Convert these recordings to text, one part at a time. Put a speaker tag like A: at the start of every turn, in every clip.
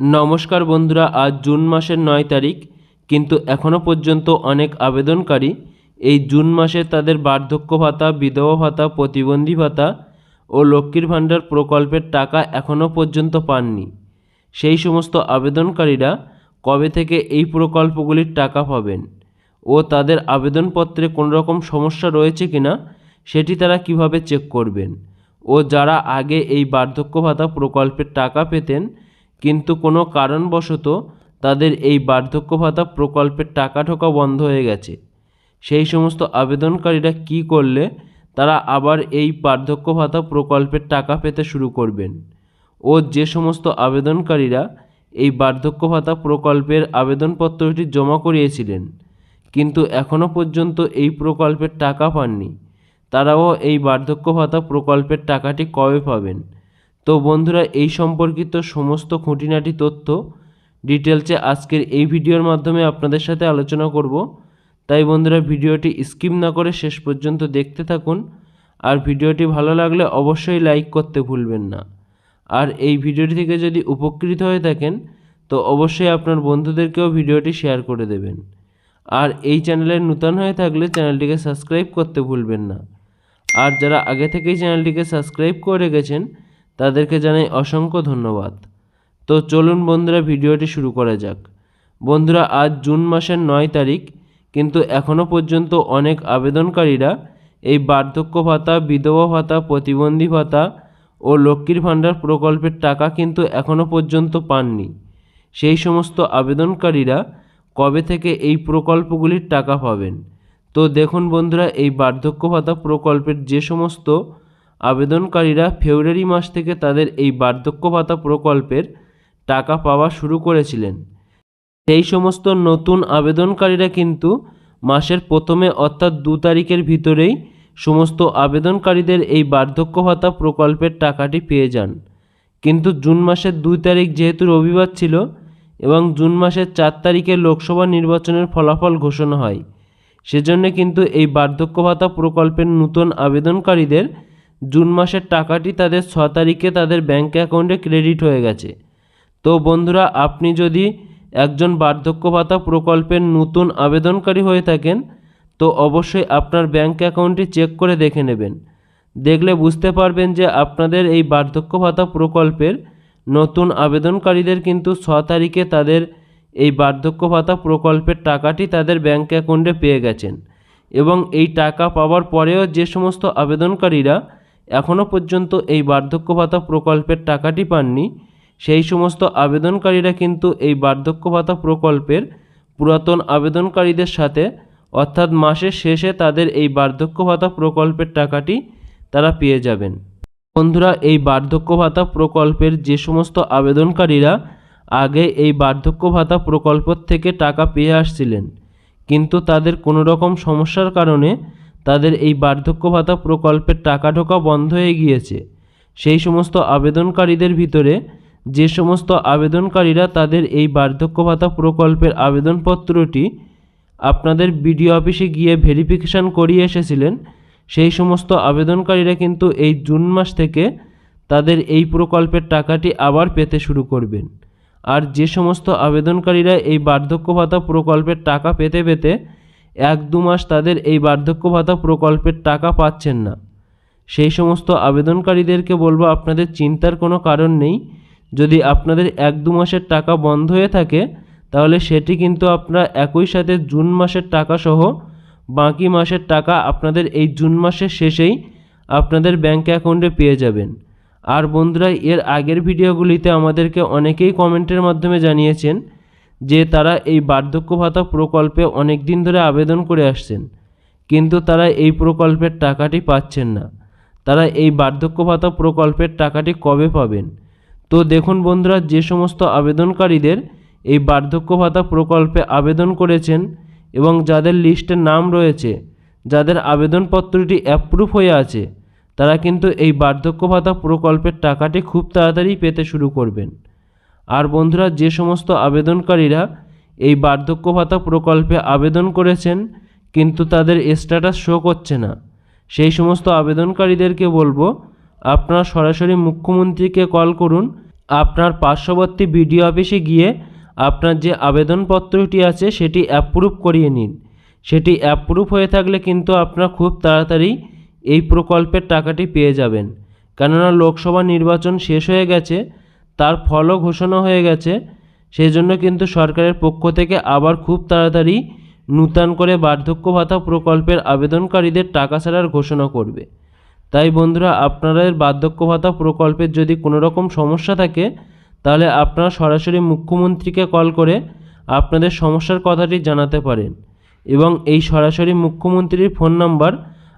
A: নমস্কার বন্ধুরা, আজ জুন মাসের নয় তারিখ, কিন্তু এখনও পর্যন্ত অনেক আবেদনকারী এই জুন মাসে তাদের বার্ধক্য ভাতা, বিধবা ভাতা, প্রতিবন্ধী ভাতা ও লক্ষ্মীর ভাণ্ডার প্রকল্পের টাকা এখনও পর্যন্ত পাননি। সেই সমস্ত আবেদনকারীরা কবে থেকে এই প্রকল্পগুলির টাকা পাবেন ও তাদের আবেদনপত্রে কোনো রকম সমস্যা রয়েছে কিনা সেটি তারা কীভাবে চেক করবেন ও যারা আগে এই বার্ধক্য ভাতা প্রকল্পের টাকা পেতেন কিন্তু কোনো কারণবশত তাদের এই বার্ধক্য ভাতা প্রকল্পের টাকা ঢোকা বন্ধ হয়ে গেছে। সেই সমস্ত আবেদনকারীরা কী করলে তারা আবার এই বার্ধক্য ভাতা প্রকল্পের টাকা পেতে শুরু করবেন? ও যে সমস্ত আবেদনকারীরা এই বার্ধক্য ভাতা প্রকল্পের আবেদনপত্রটি জমা করিয়েছিলেন, কিন্তু এখনও পর্যন্ত এই প্রকল্পের টাকা পাননি। তারাও এই বার্ধক্য ভাতা প্রকল্পের টাকাটি কবে পাবেন? তো বন্ধুরা, এই সম্পর্কিত সমস্ত খুঁটিনাটি তথ্য ডিটেলসে আজকের এই ভিডিওর মাধ্যমে আপনাদের সাথে আলোচনা করব। তাই বন্ধুরা, ভিডিওটি স্কিপ না করে শেষ পর্যন্ত দেখতে থাকুন। আর ভিডিওটি ভালো লাগলে অবশ্যই লাইক করতে ভুলবেন না। আর এই ভিডিওটি থেকে যদি উপকৃত হয়ে থাকেন, তো অবশ্যই আপনার বন্ধুদেরকেও ভিডিওটি শেয়ার করে দেবেন। আর এই চ্যানেলে নূতন হয়ে থাকলে চ্যানেলটিকে সাবস্ক্রাইব করতে ভুলবেন না। আর যারা আগে থেকেই চ্যানেলটিকে সাবস্ক্রাইব করে রেখেছেন তাদেরকে জানাই অসংখ্য ধন্যবাদ। তো চলুন বন্ধুরা, ভিডিওটি শুরু করা যাক। বন্ধুরা, আজ জুন মাসের নয় তারিখ, কিন্তু এখনও পর্যন্ত অনেক আবেদনকারীরা এই বার্ধক্য ভাতা, বিধবা ভাতা, প্রতিবন্ধী ভাতা ও লক্ষ্মীর ভাণ্ডার প্রকল্পের টাকা কিন্তু এখনও পর্যন্ত পাননি। সেই সমস্ত আবেদনকারীরা কবে থেকে এই প্রকল্পগুলির টাকা পাবেন? তো দেখুন বন্ধুরা, এই বার্ধক্য ভাতা প্রকল্পের যে সমস্ত আবেদনকারীরা ফেব্রুয়ারি মাস থেকে তাদের এই বার্ধক্য ভাতা প্রকল্পের টাকা পাওয়া শুরু করেছিলেন। সেই সমস্ত নতুন আবেদনকারীরা কিন্তু মাসের প্রথমে অর্থাৎ দু তারিখের ভিতরেই সমস্ত আবেদনকারীদের এই বার্ধক্য ভাতা প্রকল্পের টাকাটি পেয়ে যান। কিন্তু জুন মাসের দুই তারিখ যেহেতু রবিবার ছিল এবং জুন মাসের চার তারিখে লোকসভা নির্বাচনের ফলাফল ঘোষণা হয়, সেজন্য কিন্তু এই বার্ধক্য ভাতা প্রকল্পের নতুন আবেদনকারীদের জুন মাসের টাকাটি তাদের ছ তারিখে তাদের ব্যাঙ্ক অ্যাকাউন্টে ক্রেডিট হয়ে গেছে। তো বন্ধুরা, আপনি যদি একজন বার্ধক্য ভাতা প্রকল্পের নতুন আবেদনকারী হয়ে থাকেন, তো অবশ্যই আপনার ব্যাঙ্ক অ্যাকাউন্টটি চেক করে দেখে নেবেন। দেখলে বুঝতে পারবেন যে আপনাদের এই বার্ধক্য ভাতা প্রকল্পের নতুন আবেদনকারীদের কিন্তু ছ তারিখে তাদের এই বার্ধক্য ভাতা প্রকল্পের টাকাটি তাদের ব্যাঙ্ক অ্যাকাউন্টে পেয়ে গেছেন। এবং এই টাকা পাওয়ার পরেও যে সমস্ত আবেদনকারীরা এখনও পর্যন্ত এই বার্ধক্য ভাতা প্রকল্পের টাকাটি পাননি। সেই সমস্ত আবেদনকারীরা কিন্তু এই বার্ধক্য ভাতা প্রকল্পের পুরাতন আবেদনকারীদের সাথে, অর্থাৎ মাসের শেষে তাদের এই বার্ধক্য ভাতা প্রকল্পের টাকাটি তারা পেয়ে যাবেন। বন্ধুরা, এই বার্ধক্য ভাতা প্রকল্পের যে সমস্ত আবেদনকারীরা আগে এই বার্ধক্য ভাতা প্রকল্প থেকে টাকা পেয়ে আসছিলেন, কিন্তু তাদের কোনো রকম সমস্যার কারণে তাদের এই বার্ধক্য ভাতা প্রকল্পের টাকা ঢোকা বন্ধ হয়ে গিয়েছে। সেই সমস্ত আবেদনকারীদের ভিতরে যে সমস্ত আবেদনকারীরা তাদের এই বার্ধক্য ভাতা প্রকল্পের আবেদনপত্রটি আপনাদের বিডিও অফিসে গিয়ে ভেরিফিকেশান করিয়ে এসেছিলেন, সেই সমস্ত আবেদনকারীরা কিন্তু এই জুন মাস থেকে তাদের এই প্রকল্পের টাকাটি আবার পেতে শুরু করবেন। আর যে সমস্ত আবেদনকারীরা এই বার্ধক্য ভাতা প্রকল্পের টাকা পেতে পেতে এক দু মাস তাদের এই বার্ধক্য ভাতা প্রকল্পের টাকা পাচ্ছেন না। সেই সমস্ত আবেদনকারীদেরকে বলব, আপনাদের চিন্তার কোনো কারণ নেই। যদি আপনাদের এক দু মাসের টাকা বন্ধ হয়ে থাকে, তাহলে সেটি কিন্তু আপনারা একই সাথে জুন মাসের টাকা সহ বাকি মাসের টাকা আপনাদের এই জুন মাসের শেষেই আপনাদের ব্যাঙ্ক অ্যাকাউন্টে পেয়ে যাবেন। আর বন্ধুরা, এর আগের ভিডিওগুলিতে আমাদেরকে অনেকেই কমেন্টের মাধ্যমে জানিয়েছেন যে তারা এই বার্ধক্য ভাতা প্রকল্পে অনেক দিন ধরে আবেদন করে আসছেন। কিন্তু তারা এই প্রকল্পের টাকাটি পাচ্ছেন না। তারা এই বার্ধক্য ভাতা প্রকল্পের টাকাটি কবে পাবেন? তো দেখুন বন্ধুরা, যে সমস্ত আবেদনকারীদের এই বার্ধক্য ভাতা প্রকল্পে আবেদন করেছেন এবং যাদের লিস্টে নাম রয়েছে, যাদের আবেদনপত্রটি অ্যাপ্রুভ হয়ে আছে, তারা কিন্তু এই বার্ধক্য ভাতা প্রকল্পের টাকাটি খুব তাড়াতাড়ি পেতে শুরু করবেন। আর বন্ধুরা, যে সমস্ত আবেদনকারীরা এই বার্ধক্য ভাতা প্রকল্পে আবেদন করেছেন, কিন্তু তাদের স্ট্যাটাস শো করছে না। সেই সমস্ত আবেদনকারীদেরকে বলব, আপনারা সরাসরি মুখ্যমন্ত্রীকে কল করুন, আপনার পার্শ্ববর্তী বিডিও অফিসে গিয়ে আপনার যে আবেদনপত্রটি আছে, সেটি অ্যাপ্রুভ করিয়ে নিন। সেটি অ্যাপ্রুভ হয়ে থাকলে কিন্তু আপনার খুব তাড়াতাড়ি এই প্রকল্পের টাকাটি পেয়ে যাবেন। কেননা, লোকসভা নির্বাচন শেষ হয়ে গেছে তার ফলও ঘোষণা হয়ে গেছে। সেই জন্য কিন্তু সরকারের পক্ষ থেকে আবার খুব তাড়াতাড়ি নূতন করে বার্ধক্য ভাতা প্রকল্পের আবেদনকারীদের টাকা ছাড়ার ঘোষণা করবে। তাই বন্ধুরা, আপনাদের বার্ধক্য ভাতা প্রকল্পের যদি কোনো রকম সমস্যা থাকে, তাহলে আপনারা সরাসরি মুখ্যমন্ত্রীকে কল করে আপনাদের সমস্যার কথাটি জানাতে পারেন। এবং এই সরাসরি মুখ্যমন্ত্রীর ফোন নাম্বার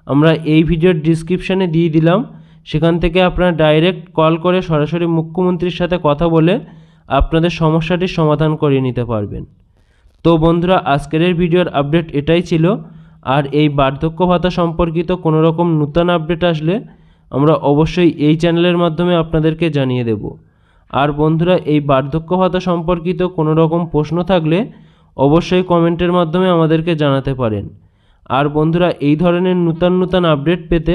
A: আমরা এই ভিডিওর ডিসক্রিপশানে দিয়ে দিলাম। সেখান থেকে আপনারা ডাইরেক্ট কল করে সরাসরি মুখ্যমন্ত্রীর সাথে কথা বলে আপনাদের সমস্যাটির সমাধান করে নিতে পারবেন। তো বন্ধুরা, আজকের ভিডিওর আপডেট এটাই ছিল। আর এই বার্ধক্য ভাতা সম্পর্কিত কোনো রকম নূতন আপডেট আসলে আমরা অবশ্যই এই চ্যানেলের মাধ্যমে আপনাদেরকে জানিয়ে দেব। আর বন্ধুরা, এই বার্ধক্য ভাতা সম্পর্কিত কোনো রকম প্রশ্ন থাকলে অবশ্যই কমেন্টের মাধ্যমে আমাদেরকে জানাতে পারেন। আর বন্ধুরা, এই ধরনের নূতন নূতন আপডেট পেতে